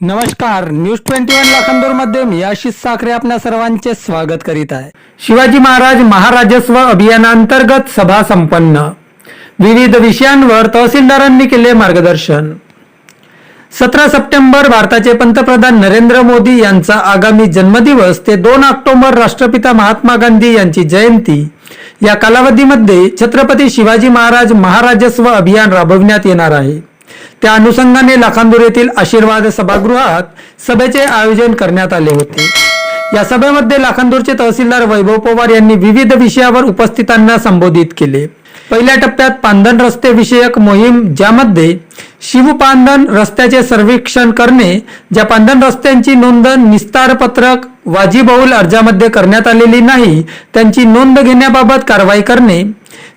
नमस्कार news twenty one लाखांदूरमध्ये मी आशिष साखरे आपल्या सर्वांचे स्वागत करीत आहे. शिवाजी महाराज महाराजस्व अभियानांतर्गत सभा संपन्न. विविध विषयांवर तहसीलदारांनी केले मार्गदर्शन. सतरा सप्टेंबर भारताचे पंतप्रधान नरेंद्र मोदी यांचा आगामी जन्मदिवस ते दोन ऑक्टोबर राष्ट्रपिता महात्मा गांधी यांची जयंती. या कालावधीमध्ये छत्रपती शिवाजी महाराज महाराजस्व अभियान राबविण्यात येणार आहे. त्या अनुषंगाने लाखांदूर येथील आशीर्वाद सभागृहात सभेचे आयोजन करण्यात आले होते. या सभेमध्ये लाखांदूरचे तहसीलदार वैभव पवार यांनी विविध विषयावर उपस्थितांना संबोधित केले. पहिल्या टप्प्यात पांधन रस्ते विषयक मोहीम ज्यामध्ये शिवपांधन रस्त्याचे सर्वेक्षण करणे ज्या पांधन रस्त्यांची नोंद निस्तार पत्रक वाजीबहुल अर्जामध्ये करण्यात आलेली नाही त्यांची नोंद घेण्याबाबत कारवाई करणे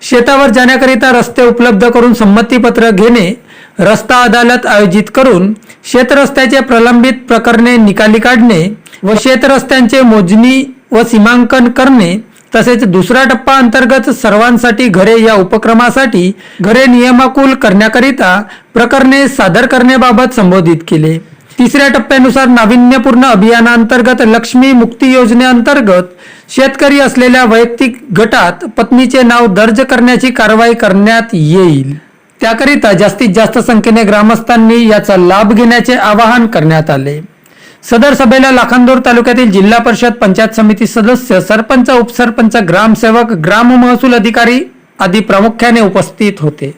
शेतावर जाण्याकरिता रस्ते उपलब्ध करून संमतीपत्र घेणे रस्ता अदालत आयोजित करून शेतरस्त्याचे प्रलंबित प्रकरणे निकाली काढणे व शेतरस्त्यांचे मोजणी व सीमांकन करणे तसेच दुसरा टप्पा अंतर्गत सर्वांसाठी घरे या उपक्रमासाठी घरे नियमाकुल करण्याकरिता प्रकरणे सादर करण्याबाबत संबोधित केले. तिसऱ्या टप्प्यानुसार नाविन्यपूर्ण अभियानांतर्गत लक्ष्मी मुक्ती योजनेअंतर्गत शेतकरी असलेल्या वैयक्तिक गटात पत्नीचे नाव दर्ज करण्याची कारवाई करण्यात येईल. त्याकरिता जास्तीत जास्त संख्येने ग्रामस्थांनी याचा लाभ घेण्याचे आवाहन करण्यात आले. सदर सभेला लाखांदूर तालुक्यातील जिल्हा परिषद पंचायत समिती सदस्य सरपंच उपसरपंच ग्रामसेवक ग्राम महसूल अधिकारी आदी प्रामुख्याने उपस्थित होते.